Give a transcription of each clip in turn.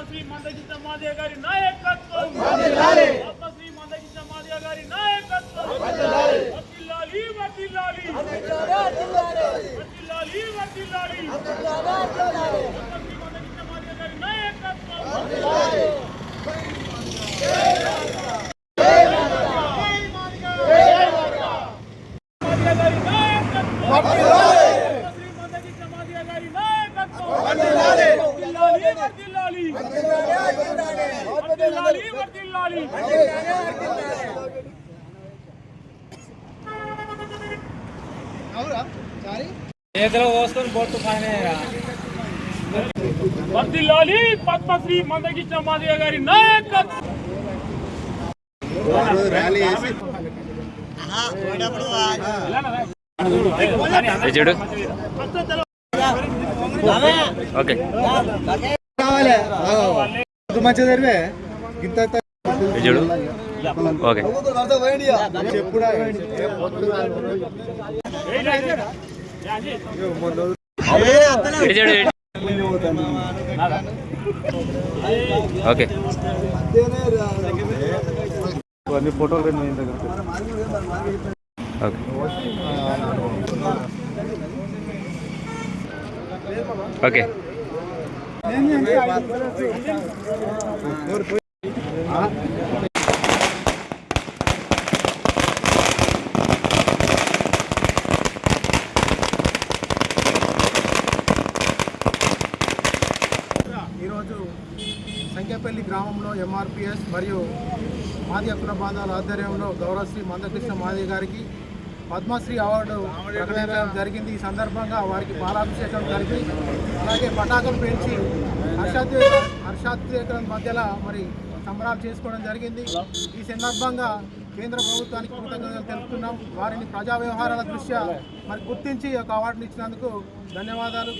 పద్మశ్రీ మందగిత మాదిగ గారి నాయకత్వం పద్మశ్రీ మందగిత మాదిగ గారి నాయకత్వం వర్ధిల్లాలి వర్ధిల్లాలి వర్ధిల్లాలి వర్ధిల్లాలి పద్మశ్రీ మందగిత మాదిగ గారి నాయకత్వం మాదిగ చేతిలో పోసుకొని బొట్టు పైన వర్ధిల్లాలి పద్మశ్రీ మందగిష్ట మాదిగ గారి నాయకత్వం ఇది చూడు ఓకే. తెరివే ఇంత చూడు. ఓకే. ఓకే. ఫోటోలు ఓకే. ఓకే. ఈరోజు సంఖ్యాపల్లి గ్రామంలో ఎంఆర్పిఎస్ మరియు మాది హక్కుల ఆధ్వర్యంలో గౌరవశ్రీ మందకృష్ణ మాదే గారికి పద్మశ్రీ అవార్డు ప్రకటించడం జరిగింది. ఈ సందర్భంగా వారికి పాలాభిషేకం జరిగి అలాగే పటాకులు పెంచి హర్షాద్వేక హర్షాద్వేకం మధ్యలో మరి సంబరాలు చేసుకోవడం జరిగింది. ఈ సందర్భంగా కేంద్ర ప్రభుత్వానికి కృతజ్ఞతలు తెలుపుతున్నాం. వారిని ప్రజా వ్యవహారాల దృష్ట్యా మరి గుర్తించి ఈ యొక్క అవార్డుని ఇచ్చినందుకు ధన్యవాదాలు.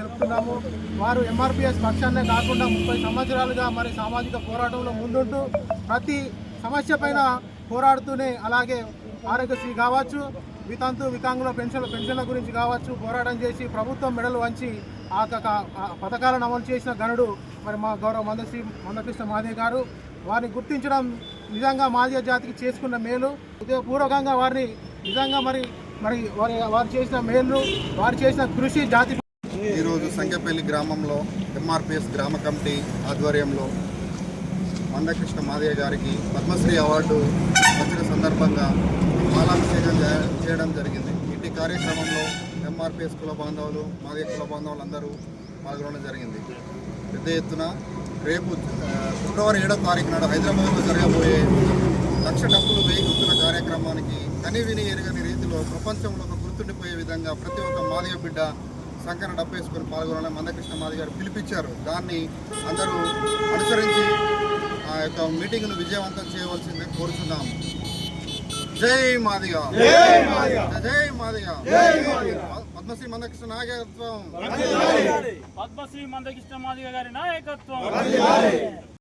తెలుపుతున్నాము. వారు ఎంఆర్పిఎస్ పక్షాన్నే కాకుండా ముప్పై సంవత్సరాలుగా మరి సామాజిక పోరాటంలో ముందుంటూ ప్రతి సమస్య పైన పోరాడుతూనే అలాగే ఆరోగ్యశ్రీ కావచ్చు వితంతు వికాంగుల పెన్షన్ల పెన్షన్ల గురించి కావచ్చు పోరాటం చేసి ప్రభుత్వం మెడలు వంచి ఆ యొక్క పథకాలను అమలు చేసిన గనుడు మరి మా గౌరవ మందశ్రీ మందకృష్ణ మాదే గారు. వారిని గుర్తించడం నిజంగా మాదిగ జాతికి చేసుకున్న మేలు. ఉదయపూర్వకంగా వారిని నిజంగా మరి మరి వారి వారు చేసిన మేలు వారు చేసిన కృషి జాతి ఈరోజు సంఖ్యపల్లి గ్రామంలో ఎంఆర్పిఎస్ గ్రామ కమిటీ ఆధ్వర్యంలో మందకృష్ణ మాదయ్య గారికి పద్మశ్రీ అవార్డు వచ్చిన సందర్భంగా బాలాభిషేకం చేయడం జరిగింది. ఇంటి కార్యక్రమంలో ఎంఆర్పిఎస్ కుల బాంధవులు మాదయ్య కుల బాంధవులు అందరూ పాల్గొనడం జరిగింది. పెద్ద ఎత్తున రేపు ఆ, ఫిబ్రవరి ఏడవ తారీఖు నాడు హైదరాబాద్లో జరగబోయే లక్ష డబ్బులు వేయగుతున్న కార్యక్రమానికి కని విని ఎరగని రీతిలో ప్రపంచంలో ఒక గుర్తుండిపోయే విధంగా ప్రతి ఒక్క మాదిగ బిడ్డ సంకర డబ్బు వేసుకొని పాల్గొనాలని మందకృష్ణ మాది గారు పిలిపించారు దాన్ని అందరూ అనుసరించి ఆ యొక్క మీటింగ్ను విజయవంతం చేయవలసిందే కోరుతున్నాము జై మాదిగా. జై మాదిగా. పద్మశ్రీ మందకృష్ణ నాయకత్వం. పద్మశ్రీ మందగిష్ట మాదిగ గారి నాయకత్వం.